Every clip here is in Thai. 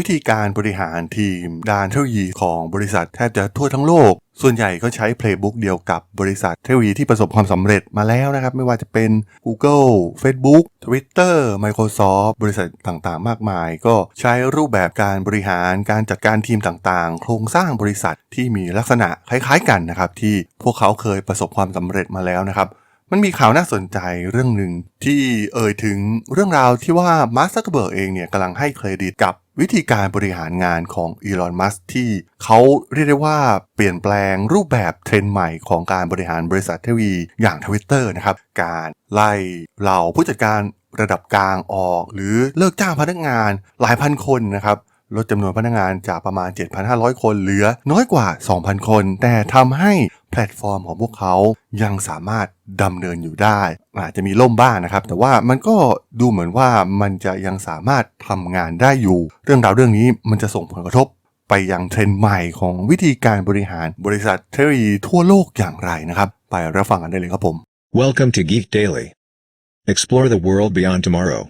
วิธีการบริหารทีมด้านเทคโนโลยีของบริษัทแทบจะทั่วทั้งโลก ส่วนใหญ่ก็ใช้เพลย์บุ๊กเดียวกับบริษัทเทคโนโลยีที่ประสบความสำเร็จมาแล้วนะครับ ไม่ว่าจะเป็น Google Facebook Twitter Microsoft บริษัทต่างๆ มากมาย ก็ใช้รูปแบบการบริหารการจัดการทีมต่างๆ โครงสร้างบริษัทที่มีลักษณะคล้ายๆกันนะครับที่พวกเขาเคยประสบความสำเร็จมาแล้วนะครับมันมีข่าวน่าสนใจเรื่องหนึ่งที่เอ่ยถึงเรื่องราวที่ว่ามาร์คซักเกอร์เบิร์กเองเนี่ยกำลังให้เครดิตกับ วิธีการบริหารงานของอีลอน มัสที่เขาเรียกได้ว่าเปลี่ยนแปลงรูปแบบเทรนด์ใหม่ของการบริหารบริษัทเทคโนโลยีอย่างทวิตเตอร์นะครับ การไล่เหล่าผู้จัดการระดับกลางออก หรือเลิกจ้างพนักงานหลายพันคนนะครับ ลดจำนวนพนักงานจากประมาณ 7,500 คนเหลือน้อยกว่า 2,000 คน แต่ทำให้แพลตฟอร์มของพวกเขายังสามารถดำเนินอยู่ได้ อาจจะมีล่มบ้างนะครับ แต่ว่ามันก็ดูเหมือนว่ามันจะยังสามารถทำงานได้อยู่ เรื่องราวเรื่องนี้มันจะส่งผลกระทบไปยังเทรนด์ใหม่ของวิธีการบริหารบริษัทเทคโนโลยีทั่วโลกอย่างไรนะครับ ไปรับฟังกันได้เลยครับผม Welcome to Geek Daily. Explore the world beyond tomorrow.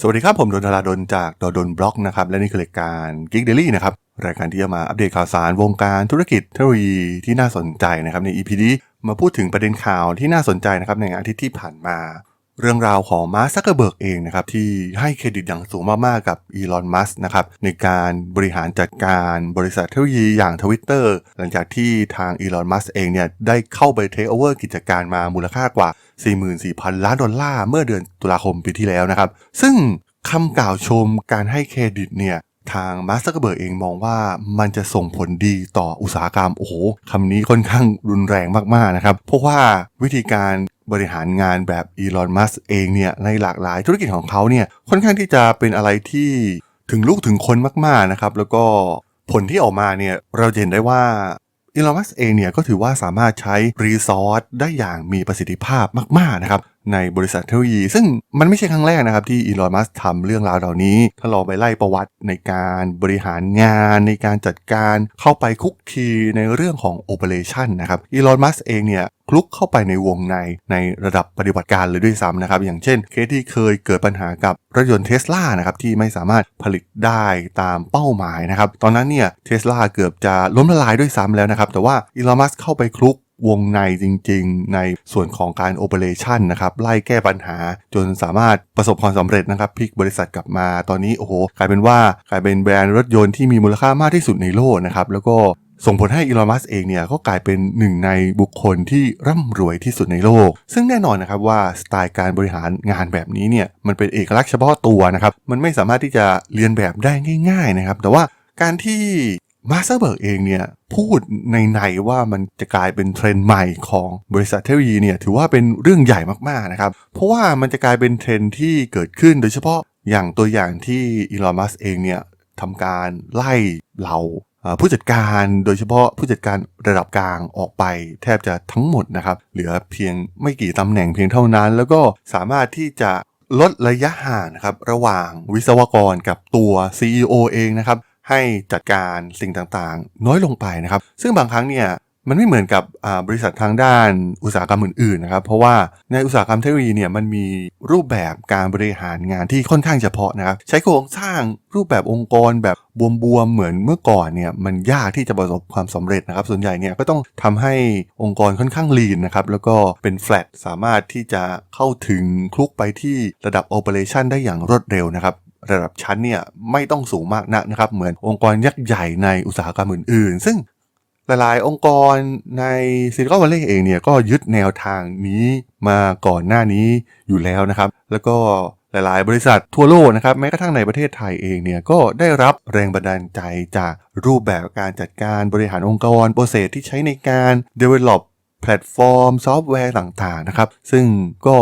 สวัสดีครับ ผมดนทราดนจากดดนบล็อกนะครับ และนี่คือรายการ Geek Daily นะครับ รายการที่จะมาอัปเดตข่าวสารวงการธุรกิจเทคโนโลยีที่น่าสนใจนะครับ ใน EP นี้มาพูดถึงประเด็นข่าวที่น่าสนใจนะครับในอาทิตย์ที่ผ่านมา เรื่องราวของมาร์คซักเกอร์เบิร์กเองนะครับที่ให้เครดิตอย่างสูงมาก ๆ กับอีลอน มัสนะครับในการบริหารจัดการบริษัทเทคโนโลยีอย่างทวิตเตอร์หลังจากที่ทางอีลอน มัสเองเนี่ยได้เข้าไปเทคโอเวอร์กิจการมามูลค่ากว่า 44,000 ล้านดอลลาร์เมื่อเดือนตุลาคมปีที่แล้วนะครับ ซึ่งคำกล่าวชมการให้เครดิตเนี่ย ทางมาร์คซักเกอร์เบิร์กเองมองว่ามันจะส่งผลดีต่ออุตสาหกรรม โอ้โหคำนี้ค่อนข้างรุนแรงมากๆนะครับ เพราะว่าวิธีการบริหารงานแบบอีลอนมัสเองเนี่ยในหลากหลายธุรกิจของเขาเนี่ยค่อนข้างที่จะเป็นอะไรที่ถึงลูกถึงคนมากๆนะครับ แล้วก็ผลที่ออกมาเนี่ยเราเห็นได้ว่าอีลอนมัสเองเนี่ยก็ถือว่าสามารถใช้รีซอสได้อย่างมีประสิทธิภาพมากๆนะครับ ในบริษัทเทคโนโลยี ซึ่งมันไม่ใช่ครั้งแรกนะครับที่อีลอนมัสทำเรื่องราวเหล่านี้ ถ้าเราไปไล่ประวัติในการบริหารงานในการจัดการเข้าไปคุกคีในเรื่องของโอเปอเรชันนะครับอีลอนมัสเองเนี่ยคลุกเข้าไปในวงในในระดับปฏิบัติการเลยด้วยซ้ำนะครับ อย่างเช่นเคสที่เคยเกิดปัญหากับรถยนต์เทสลานะครับที่ไม่สามารถผลิตได้ตามเป้าหมายนะครับ ตอนนั้นเนี่ยเทสลาเกือบจะล้มละลายด้วยซ้ำแล้วนะครับ แต่ว่าอีลอนมัสเข้าไปคลุก วงในจริง ๆ ในส่วนของการโอเปอเรชันนะครับไล่แก้ปัญหาจนสามารถประสบความสำเร็จนะครับพลิกบริษัทกลับมาตอนนี้โอ้โหกลายเป็นว่ากลายเป็นแบรนด์รถยนต์ที่มีมูลค่ามากที่สุดในโลกนะครับแล้วก็ส่งผลให้อีลอนมัสเองเนี่ยก็กลายเป็นหนึ่งในบุคคลที่ร่ำรวยที่สุดในโลก ซึ่งแน่นอนนะครับว่าสไตล์การบริหารงานแบบนี้เนี่ยมันเป็นเอกลักษณ์เฉพาะตัวนะครับ มันไม่สามารถที่จะเรียนแบบได้ง่าย ๆนะครับ แต่ว่าการที่ มาสเตอร์เบิร์กเองเนี่ยพูดในในว่ามันจะกลายเป็นเทรนด์ใหม่ของบริษัทเทคโนโลยีเนี่ยถือว่าเป็นเรื่องใหญ่มากๆนะครับ เพราะว่ามันจะกลายเป็นเทรนด์ที่เกิดขึ้นโดยเฉพาะอย่างตัวอย่างที่อีลอนมัสเองเนี่ยทำการไล่เหล่าผู้จัดการโดยเฉพาะผู้จัดการระดับกลางออกไปแทบจะทั้งหมดนะครับ เหลือเพียงไม่กี่ตำแหน่งเพียงเท่านั้น แล้วก็สามารถที่จะลดระยะห่างนะครับระหว่างวิศวกรกับตัว CEO เองนะครับ ให้จัดการสิ่งต่างๆ น้อยลงไปนะครับ ซึ่งบางครั้งเนี่ย มันไม่เหมือนกับบริษัททางด้านอุตสาหกรรมอื่นๆนะครับ เพราะว่าในอุตสาหกรรมเทคโนโลยีเนี่ยมันมีรูปแบบการบริหารงานที่ค่อนข้างเฉพาะนะครับใช้โครงสร้างรูปแบบองค์กรแบบบวมๆเหมือนเมื่อก่อนเนี่ยมันยากที่จะประสบความสำเร็จนะครับ ส่วนใหญ่เนี่ยก็ต้องทำให้องค์กรค่อนข้างลีนนะครับแล้วก็เป็นแฟลตสามารถที่จะเข้าถึงคลุกไปที่ระดับโอเปอเรชันได้อย่างรวดเร็วนะครับระดับชั้นเนี่ยไม่ต้องสูงมากนักนะครับ เหมือนองค์กรยักษ์ใหญ่ในอุตสาหกรรมอื่นๆ ซึ่ง หลายๆ องค์กรในซิลิคอนวัลเลย์เองเนี่ยก็ยึดแนวทางนี้มาก่อนหน้านี้อยู่แล้วนะครับ แล้วก็หลาย ๆ บริษัททั่วโลกนะครับแม้กระทั่งในประเทศไทยเองเนี่ยก็ได้รับแรงบันดาลใจจากรูปแบบการจัดการบริหารองค์กรโปรเซสที่ใช้ในการ develop แพลตฟอร์มซอฟต์แวร์ต่าง ๆ นะครับ ซึ่งก็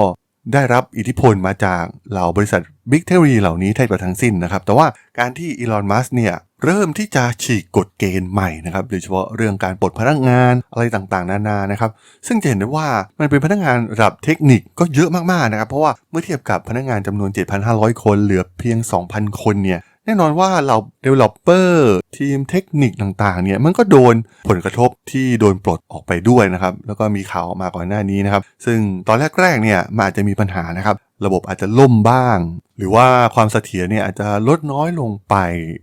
ได้รับอิทธิพลมาจากเหล่าบริษัท บิ๊กเทคโนโลยีเหล่านี้แทบจะทั้งสิ้นนะครับ แต่ว่าการที่อีลอน มัสเนี่ยเริ่มที่จะฉีกกฎเกณฑ์ใหม่นะครับ โดยเฉพาะเรื่องการปลดพนักงานอะไรต่างๆ นานานะครับ ซึ่งจะเห็นได้ว่ามันเป็นพนักงานระดับเทคนิคก็เยอะมากๆนะครับ เพราะว่าเมื่อเทียบกับพนักงานจำนวน 7,500 คนเหลือเพียง 2,000 คนเนี่ย แน่นอนว่าเรา developer ทีมเทคนิคต่างๆเนี่ยมันก็โดนผลกระทบที่โดนปลดออกไปด้วยนะครับ แล้วก็มีข่าวออกมาก่อนหน้านี้นะครับ ซึ่งตอนแรกๆเนี่ยมันอาจจะมีปัญหานะครับ ระบบอาจจะล่มบ้าง หรือว่าความเสถียรเนี่ยอาจจะลดน้อยลงไป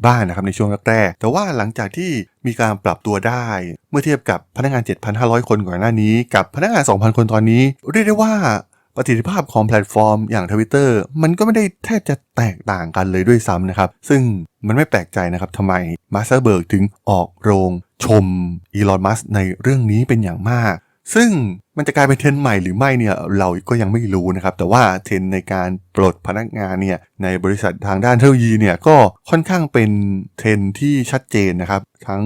บ้างนะครับในช่วงแรกๆแต่ว่าหลังจากที่มีการปรับตัวได้ เมื่อเทียบกับพนักงาน 7,500 คนก่อนหน้านี้ กับพนักงาน 2,000 คนตอนนี้ เรียกได้ว่า ประสิทธิภาพของแพลตฟอร์มอย่าง Twitter มันก็ไม่ได้แทบจะแตกต่างกันเลยด้วยซ้ำนะครับ ซึ่งมันไม่แปลกใจนะครับทำไมมาสเตอร์เบิร์กถึงออกโรงชมอีลอนมัสในเรื่องนี้เป็นอย่างมาก ซึ่งมันจะกลายเป็นเทรนด์ใหม่หรือไม่เนี่ยเราก็ยังไม่รู้นะครับ แต่ว่าเทรนด์ในการปลดพนักงานเนี่ยในบริษัททางด้านเทคโนโลยีเนี่ยก็ค่อนข้างเป็นเทรนด์ที่ชัดเจนนะครับ ทั้ง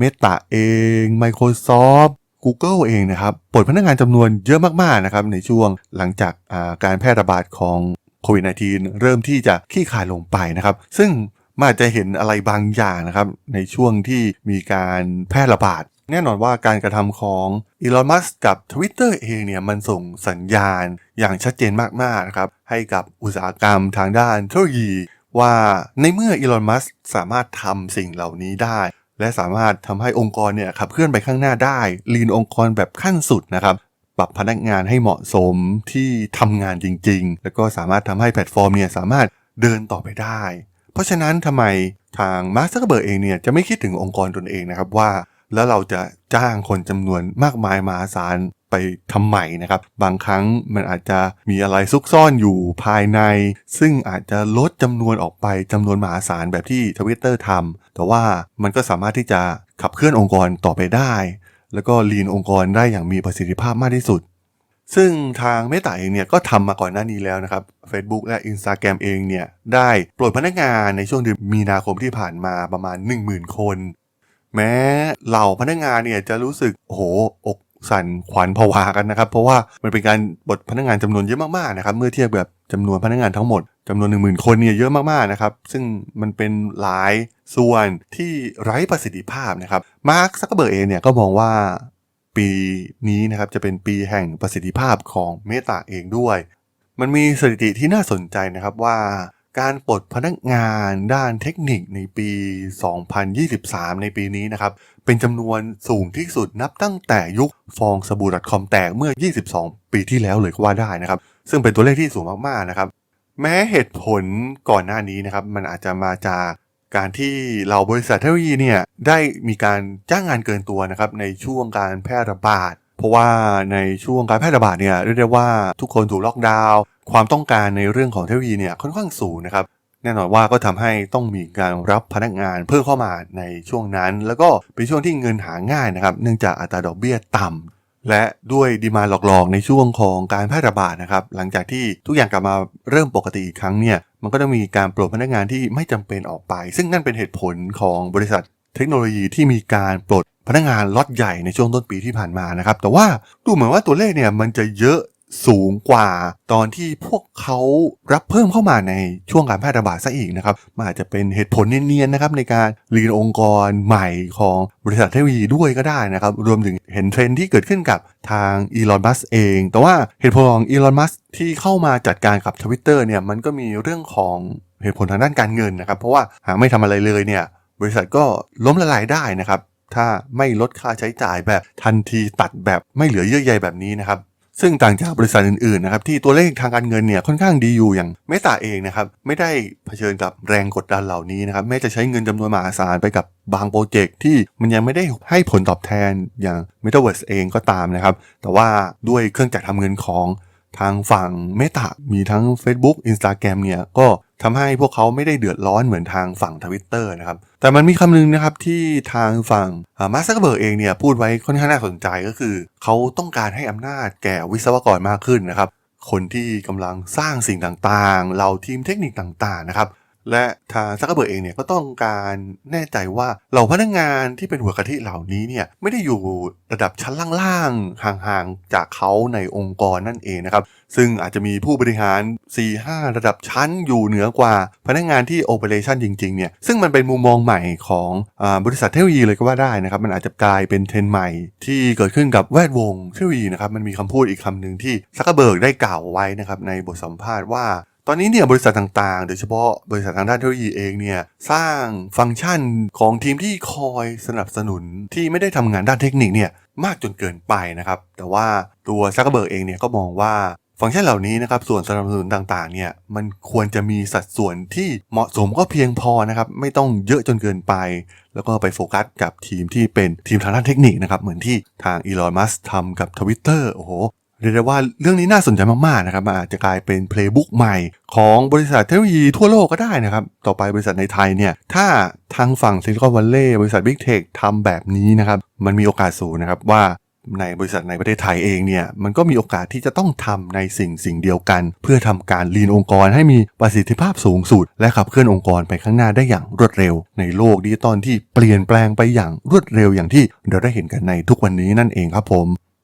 Meta เอง Microsoft Google เองนะครับปลดพนักงานจำนวนเยอะมากๆนะครับในช่วงหลังจากาการแพร่ระบาดของโควิด -19 เริ่มที่จะคลี่คลายลงไปนะครับ ซึ่งมันอาจจะเห็นอะไรบางอย่างนะครับ ในช่วงที่มีการแพร่ระบาด แน่นอนว่าการกระทำของอีลอนมัสกับ Twitter เองเนี่ยมันส่งสัญญาณอย่างชัดเจนมากๆนะครับให้กับอุตสาหกรรมทางด้านเทคโนโลยีว่าในเมื่ออีลอนมัสสามารถทำสิ่งเหล่านี้ได้ และสามารถทำให้องค์กรเนี่ยขับเคลื่อนไปข้างหน้าได้ลีนองค์กรแบบขั้นสุดนะครับปรับพนักงานให้เหมาะสมที่ทำงานจริง ๆ แล้วก็สามารถทำให้แพลตฟอร์มเนี่ยสามารถเดินต่อไปได้ เพราะฉะนั้นทำไมทางมาร์คซักเบิร์กเองเนี่ยจะไม่คิดถึงองค์กรตนเองนะครับว่า แล้วเราจะจ้างคนจำนวนมากมายมหาศาล ไปทำไมนะครับ บางครั้งมันอาจจะมีอะไรซุกซ่อนอยู่ภายใน ซึ่งอาจจะลดจำนวนออกไปจำนวนมหาศาลแบบที่ทวิตเตอร์ทำแต่ว่ามันก็สามารถที่จะขับเคลื่อนองค์กรต่อไปได้ แล้วก็ลีนองค์กรได้อย่างมีประสิทธิภาพมากที่สุดซึ่งทางเมตาเองเนี่ยก็ทำมาก่อนหน้านี้แล้วนะครับ Facebook และ Instagram เองเนี่ยได้ปลดพนักงานในช่วงเดือนมีนาคมที่ผ่านมาประมาณ 10,000 คน แม้เหล่าพนักงานเนี่ยจะรู้สึกโอ้โหอก สั่นขวัญผวากันนะครับ เพราะว่ามันเป็นการปลดพนักงานจำนวนเยอะมากๆนะครับเมื่อเทียบกับจำนวนพนักงานทั้งหมดจำนวน 1 0,000 คนเนี่ยเยอะมากๆนะครับ ซึ่งมันเป็นหลายส่วนที่ไร้ประสิทธิภาพนะครับมาร์คซักเกอร์เบิร์กเองเนี่ยก็มองว่าปีนี้นะครับจะเป็นปีแห่งประสิทธิภาพของเมตาเองด้วย มันมีสถิติที่น่าสนใจนะครับว่า การปลดพนักงานด้านเทคนิคในปี 2023 ในปีนี้นะครับ เป็นจำนวนสูงที่สุดนับตั้งแต่ยุคฟองสบู่ .com แตกเมื่อ 22 ปีที่แล้วเลยก็ว่าได้นะครับ ซึ่งเป็นตัวเลขที่สูงมากๆนะครับ แม้เหตุผลก่อนหน้านี้นะครับ มันอาจจะมาจากการที่เราบริษัทเทคโนโลยีเนี่ยได้มีการจ้างงานเกินตัวนะครับในช่วงการแพร่ระบาด เพราะว่าในช่วงการแพร่ระบาดเนี่ยเรียกได้ว่าทุกคนถูกล็อกดาวน์ความต้องการในเรื่องของเทคโนโลยีเนี่ยค่อนข้างสูงนะครับแน่นอนว่าก็ทำให้ต้องมีการรับพนักงานเพิ่มเข้ามาในช่วงนั้น แล้วก็เป็นช่วงที่เงินหาง่ายนะครับเนื่องจากอัตราดอกเบี้ยต่ำและด้วยดีมาหลอกๆในช่วงของการแพร่ระบาดนะครับหลังจากที่ทุกอย่างกลับมาเริ่มปกติอีกครั้งเนี่ยมันก็ต้องมีการปลดพนักงานที่ไม่จำเป็นออกไป ซึ่งนั่นเป็นเหตุผลของบริษัท เทคโนโลยีที่มีการปลดพนักงานล็อตใหญ่ในช่วงต้นปีที่ผ่านมานะครับ แต่ว่าดูเหมือนว่าตัวเลขเนี่ยมันจะเยอะสูงกว่าตอนที่พวกเขารับเพิ่มเข้ามาในช่วงการแพร่ระบาดซะอีกนะครับมันอาจจะเป็นเหตุผลเนียนๆนะครับในการรีนองค์กรใหม่ของบริษัทเทคโนโลยีด้วยก็ได้นะครับ รวมถึงเห็นเทรนที่เกิดขึ้นกับทางอีลอนมัสเอง แต่ว่าเหตุผลของอีลอนมัสที่เข้ามาจัดการกับทวิตเตอร์เนี่ยมันก็มีเรื่องของเหตุผลทางด้านการเงินนะครับ เพราะว่าหากไม่ทำอะไรเลยเนี่ย บริษัทก็ล้มละลายได้นะครับ ถ้าไม่ลดค่าใช้จ่ายแบบทันทีตัดแบบไม่เหลือเยื่อใยแบบนี้นะครับซึ่งต่างจากบริษัทอื่นๆนะครับที่ตัวเลขทางการเงินเนี่ยค่อนข้างดีอยู่อย่างเมตาเองนะครับไม่ได้เผชิญกับแรงกดดันเหล่านี้นะครับแม้จะใช้เงินจำนวนมหาศาลไปกับบางโปรเจกต์ที่มันยังไม่ได้ให้ผลตอบแทนอย่าง Metaverse เองก็ตามนะครับแต่ว่าด้วยเครื่องจักรทำเงินของทางฝั่งเมตามีทั้ง Facebook Instagram เนี่ยก็ ทำให้พวกเขาไม่ได้เดือดร้อนเหมือนทางฝั่งทวิตเตอร์นะครับ แต่มันมีคำนึงนะครับที่ทางฝั่งมาร์คซักเบิร์กเองเนี่ยพูดไว้ค่อนข้างน่าสนใจก็คือ เขาต้องการให้อำนาจแก่วิศวกรมากขึ้นนะครับ คนที่กำลังสร้างสิ่งต่างๆ เหล่าทีมเทคนิคต่างๆนะครับ และทางซักเบิร์กเองเนี่ยก็ต้องการแน่ใจว่าเหล่าพนักงานที่เป็นหัวกะทิเหล่านี้เนี่ยไม่ได้อยู่ระดับชั้นล่างๆห่างๆจากเขาในองค์กรนั่นเองนะครับซึ่งอาจจะมีผู้บริหาร 4-5 ระดับชั้นอยู่เหนือกว่าพนักงานที่โอเปอเรชันจริงๆเนี่ยซึ่งมันเป็นมุมมองใหม่ของอบริษัทเทคโนโลยีเลยก็ว่าได้นะครับมันอาจจะกลายเป็นเทรนใหม่ ที่เกิดขึ้นกับแวดวงเทคโนโลยีนะครับมันมีคำพูดอีกคำหนึ่งที่ซักเบิร์กได้กล่าวไว้นะครับในบทสัมภาษณ์ว่า ตอนนี้เนี่ยบริษัทต่างๆ โดยเฉพาะบริษัททางด้านเทคโนโลยีเองเนี่ยสร้างฟังก์ชันของทีมที่คอยสนับสนุนที่ไม่ได้ทำงานด้านเทคนิคเนี่ยมากจนเกินไปนะครับ แต่ว่าตัวซักเบิร์กเองเนี่ยก็มองว่าฟังก์ชันเหล่านี้นะครับส่วนสนับสนุนต่างๆเนี่ยมันควรจะมีสัดส่วนที่เหมาะสมก็เพียงพอนะครับไม่ต้องเยอะจนเกินไป แล้วก็ไปโฟกัสกับทีมที่เป็นทีมทางด้านเทคนิคนะครับเหมือนที่ทางอีลอนมัสทำกับ Twitter โอ้โห เรียกได้ว่าเรื่องนี้น่าสนใจมากๆนะครับอาจจะกลายเป็นเพลย์บุ๊กใหม่ของบริษัทเทคโนโลยีทั่วโลกก็ได้นะครับ ต่อไปบริษัทในไทยเนี่ย ถ้าทางฝั่งซิลิคอนวัลเลย์บริษัทบิ๊กเทคทำแบบนี้นะครับ มันมีโอกาสสูงนะครับว่าในบริษัทในประเทศไทยเองเนี่ยมันก็มีโอกาสที่จะต้องทำในสิ่งสิ่งเดียวกัน เพื่อทำการลีนองค์กรให้มีประสิทธิภาพสูงสุด และขับเคลื่อนองค์กรไปข้างหน้าได้อย่างรวดเร็ว ในโลกดิจิตอลที่เปลี่ยนแปลงไปอย่างรวดเร็วอย่างที่เราได้เห็นกันในทุกวันนี้นั่นเองครับผม